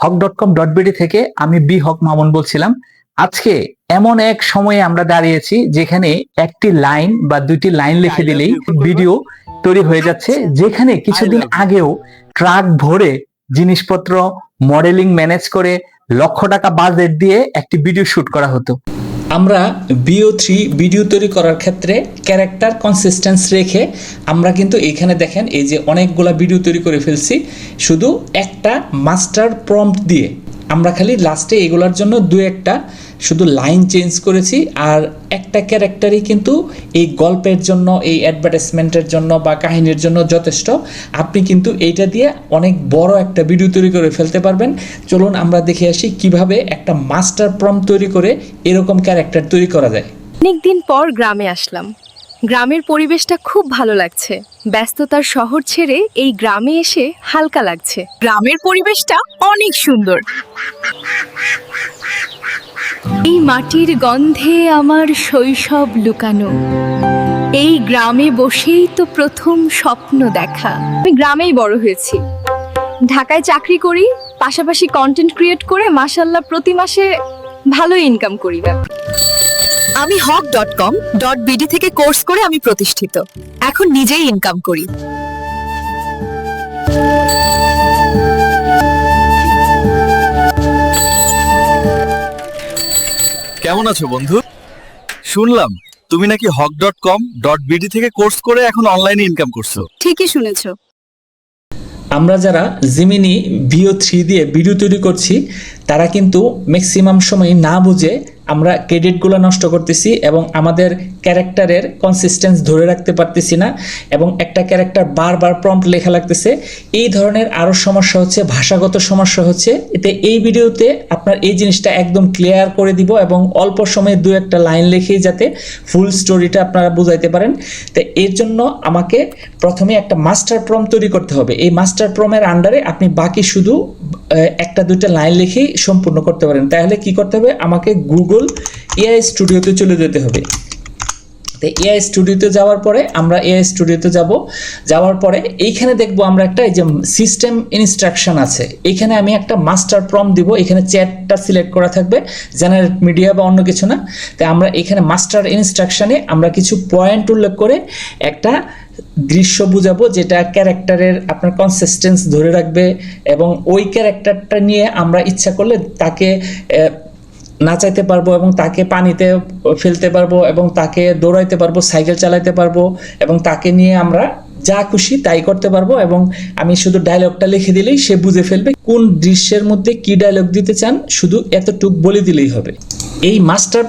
Haque dot com dot BD থেকে আমি B Haque Mamun বলছিলাম। আজকে এমন এক সময়ে আমরা দাঁড়িয়েছি যেখানে একটি লাইন বা দুইটি লাইন লিখে দিলেই ভিডিও তৈরি হয়ে যাচ্ছে। যেখানে কিছুদিন আগেও ট্রাক ভরে জিনিসপত্র মডেলিং ম্যানেজ করে লক্ষ টাকা বাজেট দিয়ে একটি ভিডিও শুট করা হতো। আমরা বিও থ্রি ভিডিও তৈরি করার ক্ষেত্রে ক্যারেক্টার কনসিস্টেন্স রেখে আমরা কিন্তু এখানে দেখেন এই যে অনেকগুলা ভিডিও তৈরি করে ফেলছি। শুধু একটা মাস্টার প্রম্পট দিয়ে আমরা খালি লাস্টে এগুলোর জন্য দু একটা শুধু লাইন চেঞ্জ করেছি আর একটা ক্যারেক্টারই কিন্তু এই গল্পের জন্য, এই অ্যাডভার্টাইজমেন্টের জন্য বা কাহিনীর জন্য যথেষ্ট। আপনি কিন্তু এইটা দিয়ে অনেক বড় একটা ভিডিও তৈরি করে ফেলতে পারবেন। চলুন আমরা দেখে আসি কীভাবে একটা মাস্টার প্রম তৈরি করে এরকম ক্যারেক্টার তৈরি করা যায়। অনেকদিন পর গ্রামে আসলাম। গ্রামের পরিবেশটা খুব ভালো লাগছে। ব্যস্ততার শহর ছেড়ে এই গ্রামে এসে হালকা লাগছে। গ্রামের পরিবেশটা অনেক সুন্দর। এই মাটির গন্ধে আমার শৈশব লুকানো। এই গ্রামে বসেই তো প্রথম স্বপ্ন দেখা। আমি গ্রামেই বড় হয়েছি। ঢাকায় চাকরি করি পাশাপাশি কন্টেন্ট ক্রিয়েট করে মাসাল্লাহ প্রতি মাসে ভালো ইনকাম করি। ব্যাপার আমি Haque dot com dot BD থেকে কোর্স করে আমি প্রতিষ্ঠিত। এখন নিজেই ইনকাম করি। কেমন আছো বন্ধু? শুনলাম তুমি নাকি Haque dot com dot BD থেকে কোর্স করে এখন অনলাইনে ইনকাম করছ। ঠিকই শুনেছো। আমরা যারা জিমিনি ভিও থ্রি দিয়ে ভিডিও তৈরি করছি তারা কিন্তু ম্যাক্সিমাম সময় না বুঝে আমরা ক্রেডিটগুলো নষ্ট করতেছি এবং আমাদের ক্যারেক্টারের কনসিস্টেন্স ধরে রাখতে পারতেছি না এবং একটা ক্যারেক্টার বারবার প্রম্পট লেখা লাগতেছে। এই ধরনের আরও সমস্যা হচ্ছে, ভাষাগত সমস্যা হচ্ছে। এতে এই ভিডিওতে আপনার এই জিনিসটা একদম ক্লিয়ার করে দিব এবং অল্প সময়ে দু একটা লাইন লিখেই যাতে ফুল স্টোরিটা আপনারা বুঝাইতে পারেন। তো এর জন্য আমাকে প্রথমে একটা মাস্টার প্রম তৈরি করতে হবে। এই মাস্টার প্রমের আন্ডারে আপনি বাকি শুধু একটা দুইটা লাইন লিখেই সম্পূর্ণ করতে পারেন। তাহলে কি করতে হবে? আমাকে গুগল এআই স্টুডিওতে চলে যেতে হবে। তো এআই স্টুডিওতে যাওয়ার পরে আমরা এআই স্টুডিওতে যাব। যাওয়ার পরে এইখানে দেখব আমরা একটা এই যে সিস্টেম ইনস্ট্রাকশন আছে। এখানে আমি একটা মাস্টার প্রম দিব। এখানে চ্যাটটা সিলেক্ট করা থাকবে। জেনারেট মিডিয়া বা অন্য কিছু না। তাই আমরা এখানে মাস্টার ইনস্ট্রাকশানে আমরা কিছু পয়েন্ট উল্লেখ করে একটা দৃশ্য বুঝাবো যেটা ক্যারেক্টারের আপনার কনসিস্টেন্স ধরে রাখবে এবং ওই ক্যারেক্টারটা নিয়ে আমরা ইচ্ছা করলে তাকে নাচাইতে পারব এবং তাকে পানিতে ফেলতে পারব এবং তাকে দৌড়াইতে পারব, সাইকেল চালাইতে পারব এবং তাকে নিয়ে আমরা যা খুশি তাই করতে পারব এবং আমি শুধু ডায়লগটা লিখে দিলেই সে বুঝে ফেলবে কোন দৃশ্যের মধ্যে কি ডায়লগ দিতে চান, শুধু এতটুক বলে দিলেই হবে। এই মাস্টার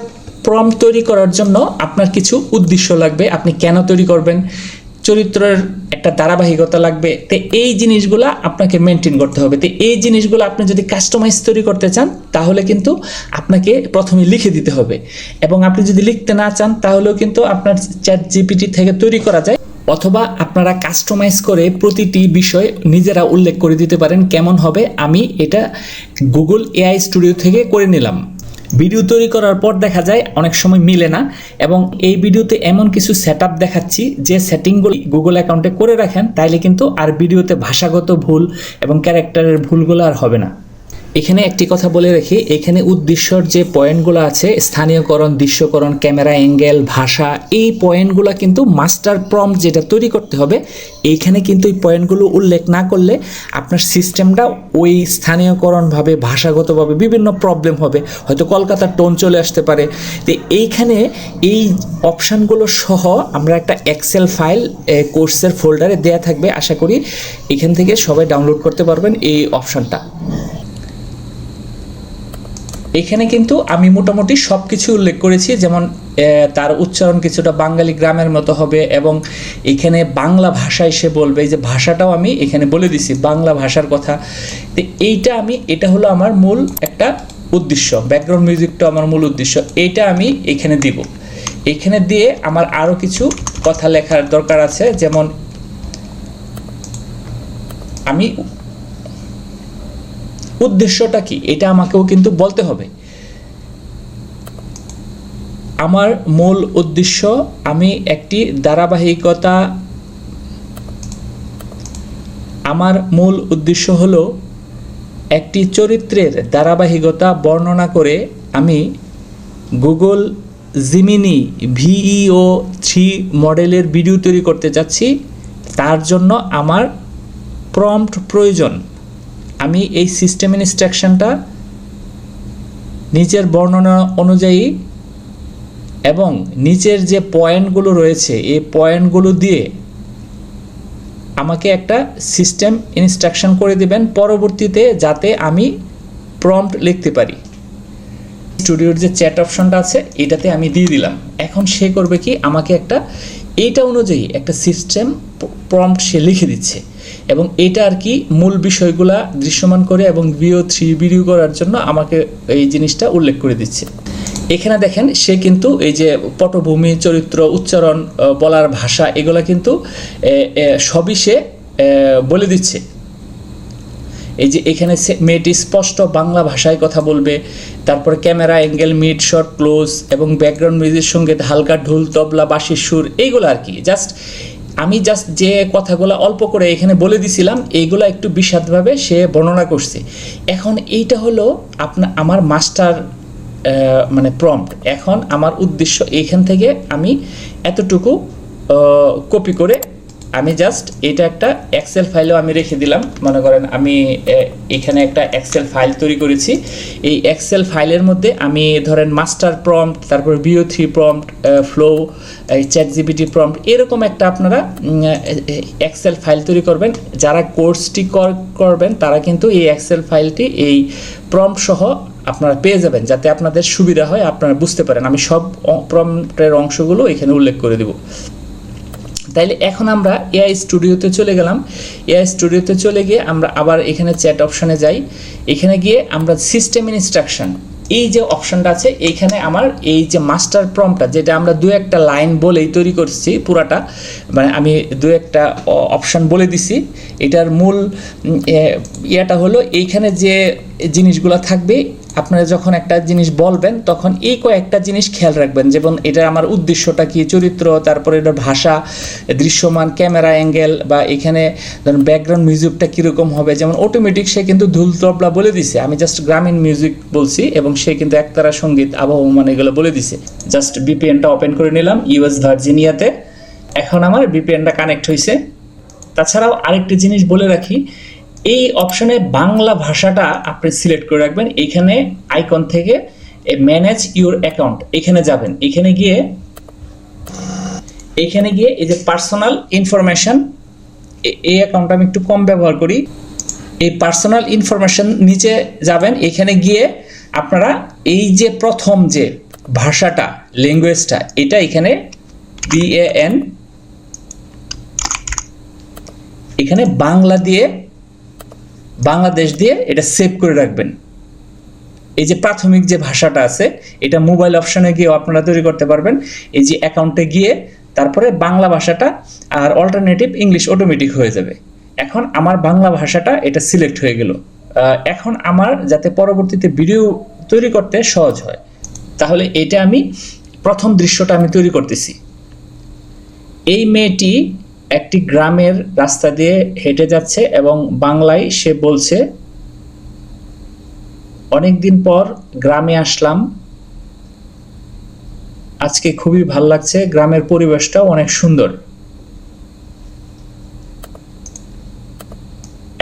প্রম তৈরি করার জন্য আপনার কিছু উদ্দেশ্য লাগবে, আপনি কেন তৈরি করবেন চরিত্রের একটা ধারাবাহিকতা লাগবে, তো এই জিনিসগুলা আপনাকে মেনটেন করতে হবে। তো এই জিনিসগুলো আপনি যদি কাস্টমাইজ তৈরি করতে চান, তাহলে কিন্তু আপনাকে প্রথমে লিখে দিতে হবে। এবং আপনি যদি লিখতে না চান, তাহলেও কিন্তু আপনার চ্যাট জিপিটি থেকে তৈরি করা যায়। অথবা আপনারা কাস্টমাইজ করে প্রতিটি বিষয় নিজেরা উল্লেখ করে দিতে পারেন, কেমন হবে, আমি এটা গুগল এআই স্টুডিও থেকে করে নিলাম। ভিডিও তৈরি করার পর দেখা যায় অনেক সময় মিলে না এবং এই ভিডিওতে এমন কিছু সেট দেখাচ্ছি যে সেটিংগুলি গুগল অ্যাকাউন্টে করে রাখেন, তাইলে কিন্তু আর ভিডিওতে ভাষাগত ভুল এবং ক্যারেক্টারের ভুলগুলো আর হবে না। এখানে একটি কথা বলে রাখি, এখানে উদ্দেশ্যর যে পয়েন্টগুলো আছে, স্থানীয়করণ, দৃশ্যকরণ, ক্যামেরা অ্যাঙ্গেল, ভাষা, এই পয়েন্টগুলো কিন্তু মাস্টার প্রম যেটা তৈরি করতে হবে। এইখানে কিন্তু এই পয়েন্টগুলো উল্লেখ না করলে আপনার সিস্টেমটা ওই স্থানীয়করণভাবে, ভাষাগতভাবে বিভিন্ন প্রবলেম হবে। হয়তো কলকাতার টোন চলে আসতে পারে। তো এইখানে এই অপশানগুলো সহ আমরা একটা এক্সেল ফাইল কোর্সের ফোল্ডারে দেয়া থাকবে। আশা করি এখান থেকে সবাই ডাউনলোড করতে পারবেন এই অপশানটা। এখানে কিন্তু আমি মোটামুটি সব কিছু উল্লেখ করেছি, যেমন তার উচ্চারণ কিছুটা বাঙালি গ্রামের মতো হবে এবং এখানে বাংলা ভাষায় সে বলবে। এই যে ভাষাটাও আমি এখানে বলে দিছি, বাংলা ভাষার কথা। তো এইটা আমি, এটা হলো আমার মূল একটা উদ্দেশ্য ব্যাকগ্রাউন্ড মিউজিকটা আমার মূল উদ্দেশ্য, এইটা আমি এখানে দিব। এখানে দিয়ে আমার আরও কিছু কথা লেখার দরকার আছে, যেমন, আমি উদ্দেশ্যটা কি? এটা আমাকেও কিন্তু বলতে হবে। আমার মূল উদ্দেশ্য, আমি একটি ধারাবাহিকতা, আমার মূল উদ্দেশ্য হলো একটি চরিত্রের ধারাবাহিকতা বর্ণনা করে আমি গুগল জিমিনি ভিইও থ্রি মডেলের ভিডিও তৈরি করতে চাচ্ছি। তার জন্য আমার প্রম্পট প্রয়োজন। আমি এই সিস্টেম ইনস্ট্রাকশনটা নিচের বর্ণনা অনুযায়ী এবং নিচের যে পয়েন্টগুলো রয়েছে, এই পয়েন্টগুলো দিয়ে আমাকে একটা সিস্টেম ইনস্ট্রাকশন করে দিবেন পরবর্তীতে যাতে আমি প্রম্পট লিখতে পারি। স্টুডিওর যে চ্যাট অপশনটা আছে, এটাতে আমি দিয়ে দিলাম। এখন সে করবে কি, আমাকে একটা, এইটা অনুযায়ী একটা সিস্টেম প্রম্পট সে লিখে দিচ্ছে। এবং এটা আর কি মূল বিষয়গুলা দৃশ্যমান করে এবং ভিও থ্রি ভিডিও করার জন্য আমাকে এই জিনিসটা উল্লেখ করে দিচ্ছে। এখানে দেখেন, সে কিন্তু এই যে পটভূমি, চরিত্র, উচ্চারণ বলার ভাষা, এগুলা কিন্তু সবই সে বলে দিচ্ছে। এই যে এখানে মেয়েটি স্পষ্ট বাংলা ভাষায় কথা বলবে, তারপর camera angle, mid shot, close এবং ব্যাকগ্রাউন্ড মিউজিকের সঙ্গে হালকা ঢোল, তবলা, বাঁশির সুর, এইগুলো আর কি। জাস্ট আমি জাস্ট যে কথাগুলো অল্প করে এখানে বলে দিছিলাম এইগুলো একটু বিশদভাবে সে বর্ণনা করছে। এখন এইটা হলো আপনার আমার মাস্টার মানে প্রম্পট এখন আমার উদ্দেশ্য এইখান থেকে আমি এতটুকু কপি করে আমি জাস্ট এটা একটা এক্সেল ফাইলও আমি রেখে দিলাম। মনে করেন আমি এখানে একটা এক্সেল ফাইল তৈরি করেছি। এই এক্সেল ফাইলের মধ্যে আমি ধরেন মাস্টার প্রম্পট তারপর Veo three prompt flow chat GPT prompt এরকম একটা আপনারা এক্সেল ফাইল তৈরি করবেন। যারা কোর্সটি করবেন, তারা কিন্তু এই এক্সেল ফাইলটি এই প্রম্পট সহ আপনারা পেয়ে যাবেন, যাতে আপনাদের সুবিধা হয়, আপনারা বুঝতে পারেন। আমি সব প্রম্পটের অংশগুলো এখানে উল্লেখ করে দেবো। তাইলে এখন আমরা এআই স্টুডিওতে চলে গেলাম। এআই স্টুডিওতে চলে গিয়ে আমরা আবার এখানে চ্যাট অপশানে যাই। এখানে গিয়ে আমরা সিস্টেম ইনস্ট্রাকশন এই যে অপশনটা আছে, এইখানে আমার এই যে মাস্টার প্রম্পটা যেটা আমরা দু একটা লাইন বলেই তৈরি করছি পুরাটা মানে আমি দু একটা অপশন বলে দিছি। এটার মূল ইয়েটা হলো এইখানে যে জিনিসগুলো থাকবে আপনারা যখন একটা জিনিস বলবেন, তখন এই কয়েকটা জিনিস খেয়াল রাখবেন। যেমন এটা আমার উদ্দেশ্যটা কি, চরিত্র, তারপরে এটার ভাষা, দৃশ্যমান ক্যামেরা অ্যাঙ্গেল, বা এখানে ধরুন ব্যাকগ্রাউন্ড মিউজিকটা কীরকম হবে। যেমন অটোমেটিক সে কিন্তু ধুল তবলা বলে দিছে। আমি জাস্ট গ্রামীণ মিউজিক বলছি এবং সে কিন্তু একতারা সংগীত, আবহমান এগুলো বলে দিছে। জাস্ট বিপিএনটা ওপেন করে নিলাম ইউএস ভার্জিনিয়াতে। এখন আমার বিপিএনটা কানেক্ট হয়েছে তাছাড়াও আরেকটি জিনিস বলে রাখি এই অপশনে বাংলা ভাষাটা আপনি সিলেক্ট করে রাখবেন। এখানে আইকন থেকে ম্যানেজ ইউর অ্যাকাউন্ট এখানে যাবেন। এখানে গিয়ে এখানে গিয়ে এই যে পার্সোনাল ইনফরমেশন এই অ্যাকাউন্টটা আমি একটু কম ব্যবহার করি। এই পার্সোনাল ইনফরমেশন নিচে যাবেন। এখানে গিয়ে আপনারা এই যে প্রথম যে ভাষাটা ল্যাঙ্গুয়েজটা এটা এখানে বিএএন এখানে বাংলা দিয়ে বাংলাদেশ দিয়ে এটা সেভ করে রাখবেন। এই যে প্রাথমিক যে ভাষাটা আছে, এটা মোবাইল অপশনে গিয়েও আপনারা তৈরি করতে পারবেন। এই যে অ্যাকাউন্টে গিয়ে তারপরে বাংলা ভাষাটা আর অল্টারনেটিভ ইংলিশ অটোমেটিক হয়ে যাবে। এখন আমার বাংলা ভাষাটা এটা সিলেক্ট হয়ে গেল। এখন আমার যাতে পরবর্তীতে ভিডিও তৈরি করতে সহজ হয়। তাহলে এটা আমি প্রথম দৃশ্যটা আমি তৈরি করতেছি। এই মেয়েটি একটি গ্রামের রাস্তা দিয়ে হেঁটে যাচ্ছে এবং বাংলায় সে বলছে, অনেকদিন পর গ্রামে আসলাম। আজকে খুবই ভালো লাগছে, গ্রামের পরিবেশটাও অনেক সুন্দর।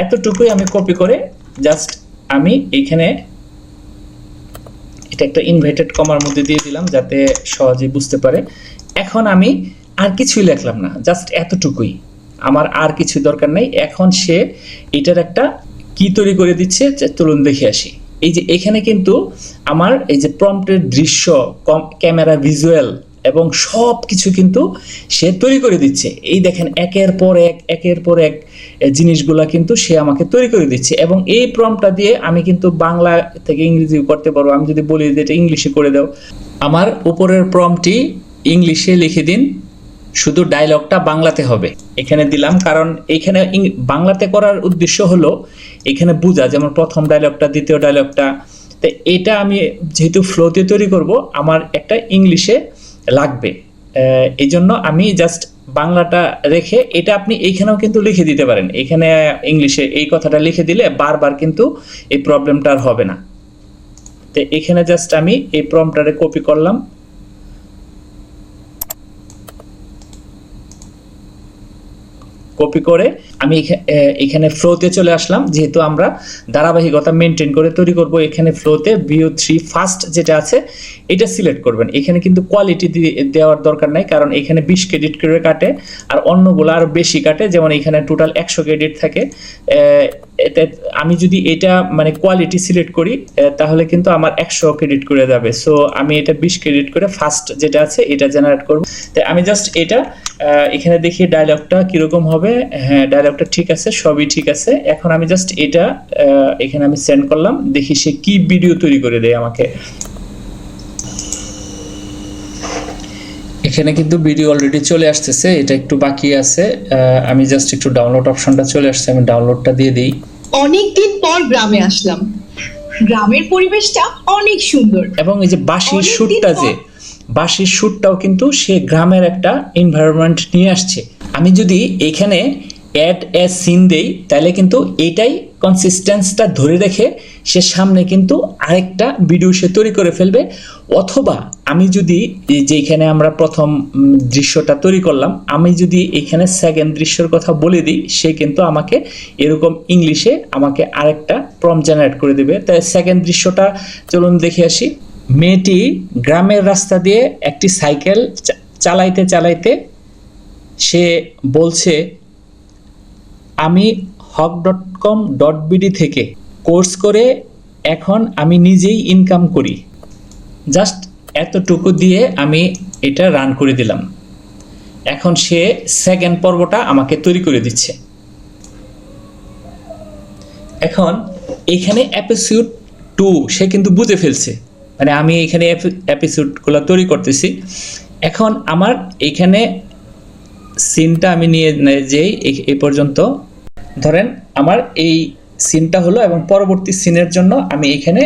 এতটুকুই আমি কপি করে জাস্ট আমি এখানে এটা একটা ইনভাইটেড কমার মধ্যে দিয়ে দিলাম যাতে সহজে বুঝতে পারে। এখন আমি আর কিছুই লেখলাম না জাস্ট এতটুকুই। আমার আর কিছু দরকার নেই, এখন সে এটার একটা কি তৈরি করে দিচ্ছে যে চলুন দেখে আসি। এই যে এখানে কিন্তু আমার এই যে প্রম্পটের দৃশ্য ক্যামেরা ভিজুয়াল এবং সব কিছু কিন্তু সে তৈরি করে দিচ্ছে। এই দেখেন, একের পর এক, একের পর এক জিনিসগুলা কিন্তু সে আমাকে তৈরি করে দিচ্ছে এবং এই প্রম্পটটা দিয়ে আমি কিন্তু বাংলা থেকে ইংরেজি করতে পারব। আমি যদি বলি যে এটা ইংলিশে করে দাও। আমার উপরের প্রম্পটি ইংলিশে লিখে দিন। শুধু ডায়লগটা বাংলাতে হবে। এখানে দিলাম, কারণ এখানে বাংলাতে করার উদ্দেশ্য হলো, এখানে বোঝা, যেমন প্রথম ডায়লগটা দ্বিতীয় ডায়লগটা তো এটা আমি যেহেতু ফ্লোতে তৈরি করব, আমার একটা ইংলিশে লাগবে। এই জন্য আমি জাস্ট বাংলাটা রেখে, এটা আপনি এইখানেও কিন্তু লিখে দিতে পারেন। এখানে ইংলিশে এই কথাটা লিখে দিলে বারবার কিন্তু এই প্রবলেমটা আর হবে না। তো এখানে জাস্ট আমি এই প্রমটারে কপি করলাম। কপি করে আমি এখা- এখানে ফ্লোতে চলে আসলাম। যেহেতু আমরা ধারাবাহিকতা মেনটেন করে তৈরি করব, এখানে ফ্লোতে বিও থ্রি ফার্স্ট যেটা আছে, এটা সিলেক্ট করবেন। এখানে কিন্তু কোয়ালিটি দেওয়ার দরকার নাই, কারণ এখানে বিশ ক্রেডিট করে কাটে, আর অন্যগুলো আরও বেশি কাটে। যেমন এখানে টোটাল একশো ক্রেডিট থাকে। এতে আমি যদি এটা মানে কোয়ালিটি সিলেক্ট করি তাহলে কিন্তু আমার একশো ক্রেডিট করে যাবে। সো আমি এটা বিশ ক্রেডিট করে ফার্স্ট যেটা আছে, এটা জেনারেট করব। তাই আমি জাস্ট এটা এখানে দেখি ডায়লগটা কীরকম হবে। হ্যাঁ ডায়লগটা ঠিক আছে সবই ঠিক আছে। এখন আমি জাস্ট এটা এখানে আমি সেন্ড করলাম। দেখি সে কি ভিডিও তৈরি করে দেয় আমাকে। এখানে কিন্তু ভিডিও অলরেডি চলে আসতেছে এটা একটু বাকি আছে। আমি জাস্ট একটু ডাউনলোড অপশনটা চলে আসছে আমি ডাউনলোডটা দিয়ে দিই। অনেকদিন পর গ্রামে আসলাম। গ্রামের পরিবেশটা অনেক সুন্দর। এবং এই যে বাঁশির সুরটা যে বাঁশির সুরটাও কিন্তু সে গ্রামের একটা এনভায়রনমেন্ট নিয়ে আসছে। আমি যদি এখানে অ্যাড এ সিন দেই, তাহলে কিন্তু এটাই কনসিস্টেন্সটা ধরে রেখে সে সামনে কিন্তু আরেকটা ভিডিও সে তৈরি করে ফেলবে। অথবা আমি যদি এই যে এখানে আমরা প্রথম দৃশ্যটা তৈরি করলাম, আমি যদি এখানে সেকেন্ড দৃশ্যর কথা বলে দিই, সে কিন্তু আমাকে এরকম ইংলিশে আমাকে আরেকটা প্রম জেনারেট করে দেবে। তাই সেকেন্ড দৃশ্যটা চলুন দেখে আসি। মেয়েটি গ্রামের রাস্তা দিয়ে একটি সাইকেল চালাইতে চালাইতে সে বলছে, আমি Haque dot com dot BD থেকে কোর্স করে এখন আমি নিজেই ইনকাম করি। জাস্ট এতটুকু দিয়ে আমি এটা রান করে দিলাম। এখন সে সেকেন্ড পর্বটা আমাকে তৈরি করে দিচ্ছে। এখন এখানে এপিসোড টু সে কিন্তু বুঝে ফেলছে। মানে আমি এখানে এপিসোডগুলো তৈরি করতেছি। এখন আমার এখানে সিনটা আমি নিয়ে যেই এই পর্যন্ত। ধরেন আমার এই সিনটা হলো এবং পরবর্তী সিনের জন্য আমি এখানে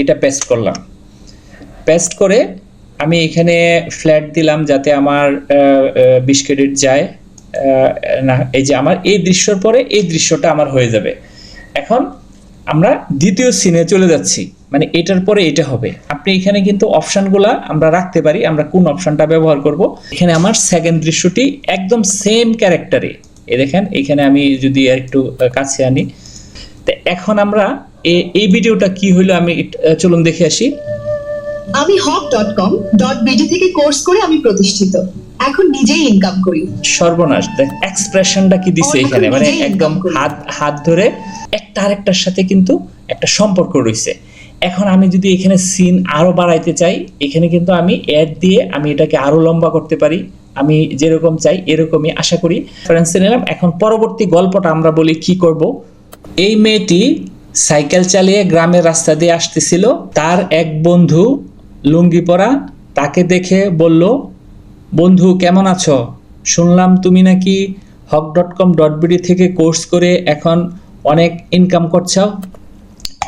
এটা পেস্ট করলাম। পেস্ট করে আমি এখানে ফ্ল্যাট দিলাম যাতে আমার বিশ ক্রেডিট যায়। না, এই যে আমার এই দৃশ্যর পরে এই দৃশ্যটা আমার হয়ে যাবে। এখন আমরা দ্বিতীয় সিনে চলে যাচ্ছি। মানে এটার পরে এটা হবে। আপনি এখানে কিন্তু অপশনগুলা আমরা রাখতে পারি আমরা কোন অপশনটা ব্যবহার করব। এখানে আমার সেকেন্ড দৃশ্যটি একদম সেম ক্যারেক্টারে এ। দেখেন এখানে আমি যদি একটু কাছে আনি। তো এখন আমরা এই ভিডিওটা কি হলো আমি চলুন দেখে আসি। আমি Haque dot com dot BD থেকে কোর্স করে আমি প্রতিষ্ঠিত। এখন নিজেই ইনকাম করি। সর্বনাশ দেখ এক্সপ্রেশনটা কি দিছে এখানে মানে একদম হাত হাত ধরে একটা আরেকটার সাথে কিন্তু একটা সম্পর্ক রয়েছে এখন আমি যদি এখানে সিন আরও বাড়াইতে চাই, এখানে কিন্তু আমি অ্যাড দিয়ে আমি এটাকে আরও লম্বা করতে পারি। আমি যেরকম চাই এরকমই আশা করি। রেফারেন্সে নিলাম। এখন পরবর্তী গল্পটা আমরা বলি কি করব? এই মেয়েটি সাইকেল চালিয়ে গ্রামের রাস্তা দিয়ে আসতেছিল। তার এক বন্ধু লুঙ্গি পরা তাকে দেখে বলল, বন্ধু, কেমন আছো? শুনলাম তুমি নাকি Haque dot com dot BD থেকে কোর্স করে এখন অনেক ইনকাম করছ।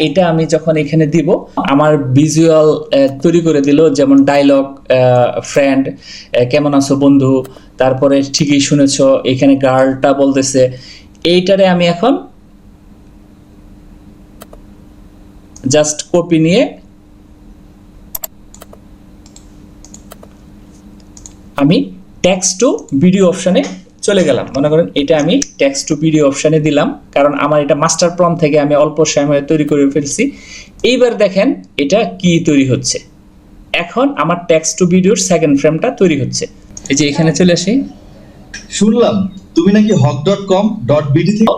এটা আমি যখন এখানে দিব, আমার ভিজুয়াল তৈরি করে দিল, যেমন ডায়লগ ফ্রেন্ড কেমন আছো বন্ধু? তারপরে ঠিকই শুনেছ, এখানে গার্লটা বলতেছে, এইটারে আমি এখন জাস্ট কপি নিয়ে আমি টেক্সট টু ভিডিও অপশানে চলে গেলাম। মনে করেন এটা আমি টেক্সট টু ভিডিও অপশানে দিলাম কারণ আমার এটা মাস্টার প্রম থেকে আমি অল্প সময়ে তৈরি করে ফেলছি। এইবার দেখেন এটা কি তৈরি হচ্ছে। এখন আমার টেক্সট টু ভিডিওর সেকেন্ড ফ্রেমটা তৈরি হচ্ছে। এই যে এখানে চলে আসি। শুনলাম তুমি নাকি Haque dot com dot BD থেকে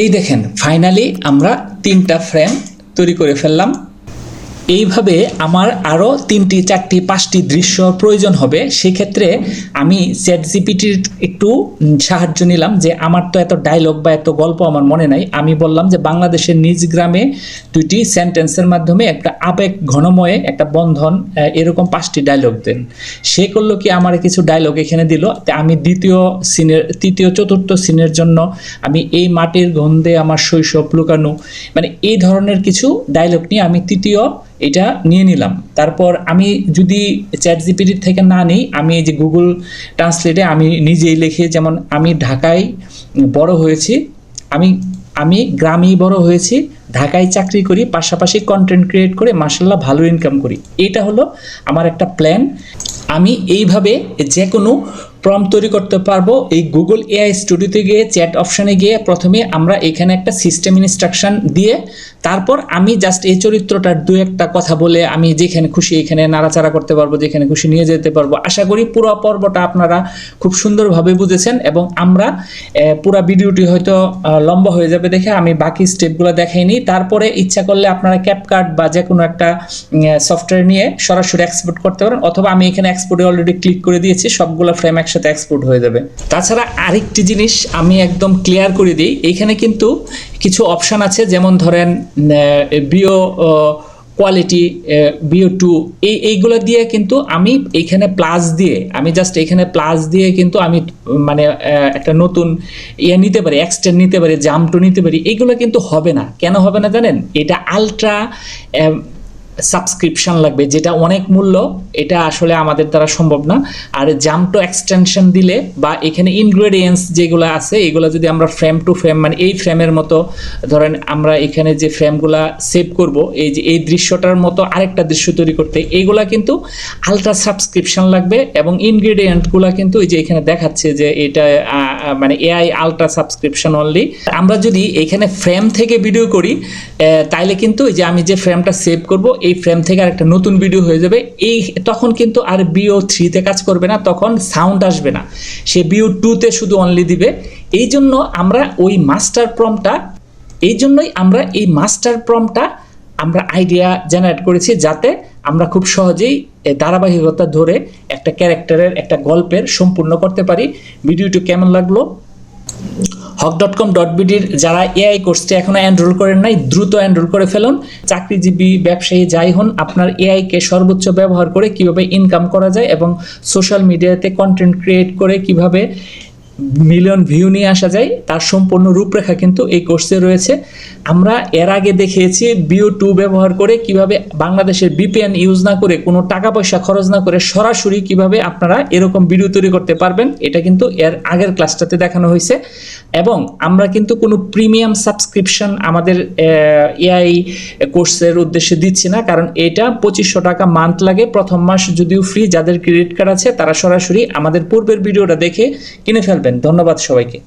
এই দেখেন ফাইনালি আমরা তিনটা ফ্রেম তৈরি করে ফেললাম। এইভাবে আমার আরও তিনটি, চারটি, পাঁচটি দৃশ্য প্রয়োজন হবে, সেক্ষেত্রে আমি চ্যাট জিপিটির একটু সাহায্য নিলাম যে আমার তো এত ডায়লগ বা এত গল্প আমার মনে নাই। আমি বললাম যে বাংলাদেশের নিজ গ্রামে দুইটি সেন্টেন্সের মাধ্যমে একটা আবেগ ঘনময়ে, একটা বন্ধন এরকম পাঁচটি ডায়লগ দেন। সে করল কি, আমার কিছু ডায়লগ এখানে দিল। আমি দ্বিতীয় সিনের তৃতীয়, চতুর্থ সিনের জন্য আমি এই মাটির গন্ধে আমার শৈশব লুকানো মানে এই ধরনের কিছু ডায়লগ নিয়ে আমি তৃতীয় এটা নিয়ে নিলাম। তারপর আমি যদি চ্যাট জিপিটির থেকে না নিই, আমি এই যে গুগল ট্রান্সলেটে আমি নিজেই লিখে, যেমন আমি ঢাকায় বড় হয়েছি, আমি আমি গ্রামেই বড় হয়েছি, ঢাকায় চাকরি করি, পাশাপাশি কন্টেন্ট ক্রিয়েট করে মাসাল্লাহ ভালো ইনকাম করি। এটা হলো আমার একটা প্ল্যান আমি এইভাবে যে কোনো প্রম তৈরি করতে পারব। এই গুগল এআই স্টুডিওতে গিয়ে চ্যাট অপশানে গিয়ে প্রথমে আমরা এখানে একটা সিস্টেম ইনস্ট্রাকশন দিয়ে তারপর আমি জাস্ট এই চরিত্রটার দু একটা কথা বলে আমি যেখানে খুশি এখানে নাড়াচাড়া করতে পারব, যেখানে খুশি নিয়ে যেতে পারব। আশা করি পুরো পর্বটা আপনারা খুব সুন্দরভাবে বুঝেছেন এবং আমরা পুরো ভিডিওটি হয়তো লম্বা হয়ে যাবে দেখে আমি বাকি স্টেপগুলো দেখাইনি। তারপরে ইচ্ছা করলে আপনারা ক্যাপকার্ট বা যে কোনো একটা সফটওয়্যার নিয়ে সরাসরি এক্সপোর্ট করতে পারেন অথবা আমি এখানে এক্সপোর্টে অলরেডি ক্লিক করে দিয়েছি, সবগুলো ফ্রেম একসাথে এক্সপোর্ট হয়ে যাবে। তাছাড়া আরেকটি জিনিস আমি একদম ক্লিয়ার করে দিই এইখানে কিন্তু কিছু অপশান আছে, যেমন ধরেন বিও কোয়ালিটি বিও টু এই, এইগুলো দিয়ে কিন্তু আমি এইখানে প্লাস দিয়ে, আমি জাস্ট এখানে প্লাস দিয়ে কিন্তু আমি মানে একটা নতুন ইয়ে নিতে পারি এক্সটেন্ড নিতে পারি জাম্পটো নিতে পারি, এইগুলো কিন্তু হবে না। কেন হবে না জানেন? এটা আলট্রা সাবস্ক্রিপশন লাগবে, যেটা অনেক মূল্য, এটা আসলে আমাদের দ্বারা সম্ভব না। আর জাম্পটো এক্সটেনশন দিলে বা এখানে ইনগ্রেডিয়েন্টস যেগুলো আছে, এগুলো যদি আমরা ফ্রেম টু ফ্রেম মানে এই ফ্রেমের মতো, ধরেন আমরা এখানে যে ফ্রেমগুলা সেভ করব, এই যে এই দৃশ্যটার মতো আরেকটা দৃশ্য তৈরি করতে এইগুলা কিন্তু আলট্রা সাবস্ক্রিপশন লাগবে এবং ইনগ্রেডিয়েন্টগুলো কিন্তু এই যে এখানে দেখাচ্ছে যে এটা মানে এআই আলট্রা সাবস্ক্রিপশন অনলি আমরা যদি এখানে ফ্রেম থেকে ভিডিও করি তাইলে কিন্তু এই যে আমি যে ফ্রেমটা সেভ করব এই ফ্রেম থেকে আর একটা নতুন ভিডিও হয়ে যাবে। এই তখন কিন্তু আর বিও থ্রিতে কাজ করবে না, তখন সাউন্ড আসবে না। সে বিও টুতে শুধু অনলি দিবে। এই জন্য আমরা ওই মাস্টার প্রমটা এই জন্যই আমরা এই মাস্টার প্রমটা আমরা আইডিয়া জেনারেট করেছি যাতে আমরা খুব সহজেই ধারাবাহিকতা ধরে একটা ক্যারেক্টারের একটা গল্পের সম্পূর্ণ করতে পারি। ভিডিওটি কেমন লাগল? হক ডট কম ডট বিডির যারা এআই কোর্সটি এখনও এনরোল করেন নাই, দ্রুত এনরোল করে ফেলুন। চাকরিজীবী, ব্যবসায়ী যাই হন, আপনার এআইকে সর্বোচ্চ ব্যবহার করে কীভাবে ইনকাম করা যায় এবং সোশ্যাল মিডিয়াতে কন্টেন্ট ক্রিয়েট করে কীভাবে মিলিয়ন ভিউ নিয়ে আসা যায়, তার সম্পূর্ণ রূপরেখা কিন্তু এই কোর্সে রয়েছে। আমরা এর আগে দেখিয়েছি বিও টু ব্যবহার করে কীভাবে বাংলাদেশের বিপিএন ইউজ না করে কোনো টাকা পয়সা খরচ না করে সরাসরি কীভাবে আপনারা এরকম ভিডিও তৈরি করতে পারবেন, এটা কিন্তু এর আগের ক্লাসটাতে দেখানো হয়েছে। এবং আমরা কিন্তু কোনো প্রিমিয়াম সাবস্ক্রিপশন আমাদের এআই কোর্সের উদ্দেশ্যে দিচ্ছি না, কারণ এটা পঁচিশশো টাকা মান্থ লাগে। প্রথম মাস যদিও ফ্রি যাদের ক্রেডিট কার্ড আছে, তারা সরাসরি আমাদের পূর্বের ভিডিওটা দেখে কিনে ফেলবেন ধন্যবাদ সবাইকে।